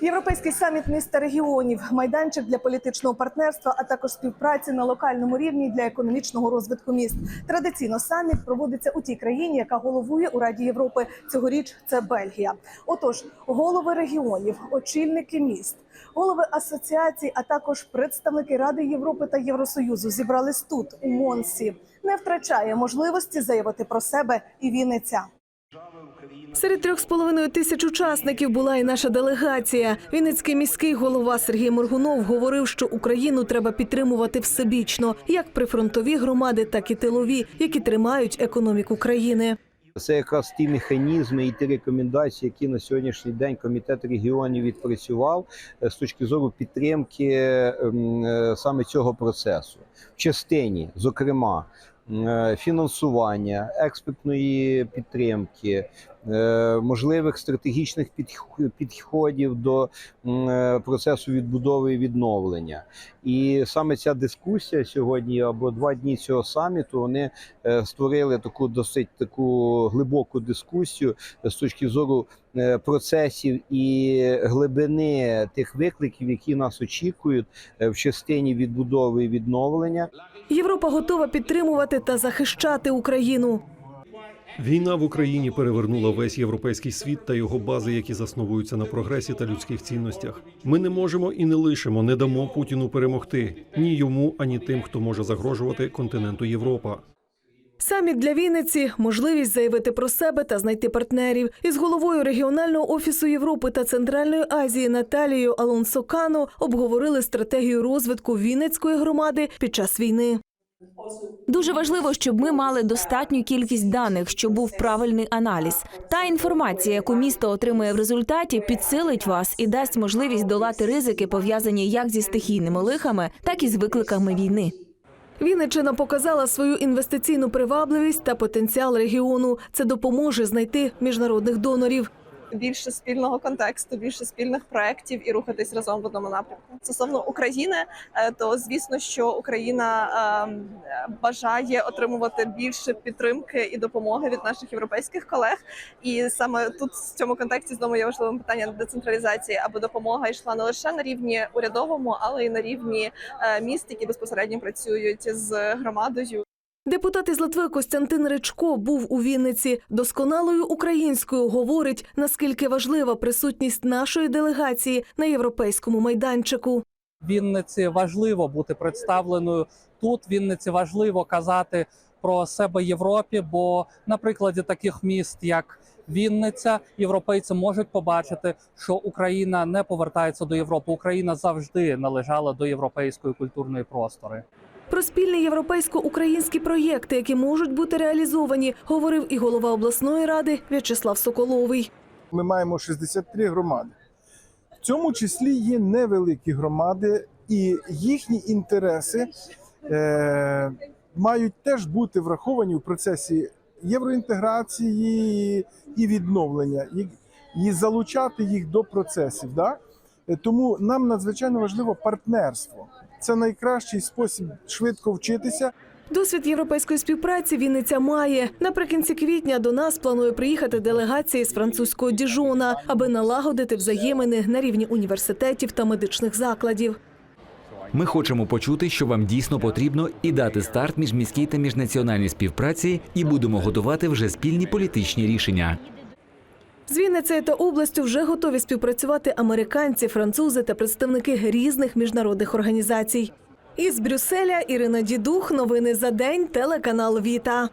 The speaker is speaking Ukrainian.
Європейський саміт міста регіонів, майданчик для політичного партнерства, а також співпраці на локальному рівні для економічного розвитку міст. Традиційно саміт проводиться у тій країні, яка головує у Раді Європи. Цьогоріч це Бельгія. Отож, голови регіонів, очільники міст, голови асоціацій, а також представники Ради Європи та Євросоюзу зібрались тут, у Монсі. Не втрачає можливості заявити про себе і Вінниця. Серед трьох з половиною тисяч учасників була і наша делегація. Вінницький міський голова Сергій Моргунов говорив, що Україну треба підтримувати всебічно, як прифронтові громади, так і тилові, які тримають економіку країни. Це якраз ті механізми і ті рекомендації, які на сьогоднішній день комітет регіонів відпрацював е, з точки зору підтримки ем, е, саме цього процесу в частині, зокрема. е, Фінансування, експертної підтримки, можливих стратегічних підходів до е, процесу відбудови і відновлення. І саме ця дискусія сьогодні або два дні цього саміту вони е, створили таку досить таку глибоку дискусію з точки зору е, процесів і глибини тих викликів, які нас очікують е, в частині відбудови і відновлення. Європа готова підтримувати та захищати Україну. Війна в Україні перевернула весь європейський світ та його бази, які засновуються на прогресі та людських цінностях. Ми не можемо і не лишимо, не дамо Путіну перемогти ні йому, ані тим, хто може загрожувати континенту Європа. Саміт для Вінниці можливість заявити про себе та знайти партнерів. Із головою регіонального офісу Європи та Центральної Азії Наталією Алонсо Кано обговорили стратегію розвитку Вінницької громади під час війни. Дуже важливо, щоб ми мали достатню кількість даних, щоб був правильний аналіз. Та інформація, яку місто отримує в результаті, підсилить вас і дасть можливість долати ризики, пов'язані як зі стихійними лихами, так і з викликами війни. Вінниччина показала свою інвестиційну привабливість та потенціал регіону. Це допоможе знайти міжнародних донорів. Більше спільного контексту, більше спільних проєктів і рухатись разом в одному напрямку. Стосовно України, е, то звісно, що Україна ем, бажає отримувати більше підтримки і допомоги від наших європейських колег. І саме тут в цьому контексті знову є важливим питання децентралізації, аби допомога йшла не лише на рівні урядовому, але й на рівні е, міст, які безпосередньо працюють з громадою. Депутат із Литви Костянтин Ричко був у Вінниці. Досконалою українською говорить, наскільки важлива присутність нашої делегації на європейському майданчику. Вінниці важливо бути представленою тут. Вінниці важливо казати про себе Європі, бо на прикладі таких міст, як Вінниця, європейці можуть побачити, що Україна не повертається до Європи. Україна завжди належала до європейської культурної простори. Про спільні європейсько-українські проєкти, які можуть бути реалізовані, говорив і голова обласної ради В'ячеслав Соколовий. Ми маємо 63 громади. В цьому числі є невеликі громади, і їхні інтереси е, мають теж бути враховані в процесі євроінтеграції і відновлення, і, і залучати їх до процесів. Да? Е, Тому нам надзвичайно важливо партнерство. Це найкращий спосіб швидко вчитися. Досвід європейської співпраці Вінниця має. Наприкінці квітня до нас планує приїхати делегація з французького Діжона, аби налагодити взаємини на рівні університетів та медичних закладів. Ми хочемо почути, що вам дійсно потрібно, і дати старт міжміській та міжнаціональній співпраці, і будемо готувати вже спільні політичні рішення. З Вінницею та областю вже готові співпрацювати американці, французи та представники різних міжнародних організацій. Із Брюсселя Ірина Дідух. Новини за день. Телеканал Віта.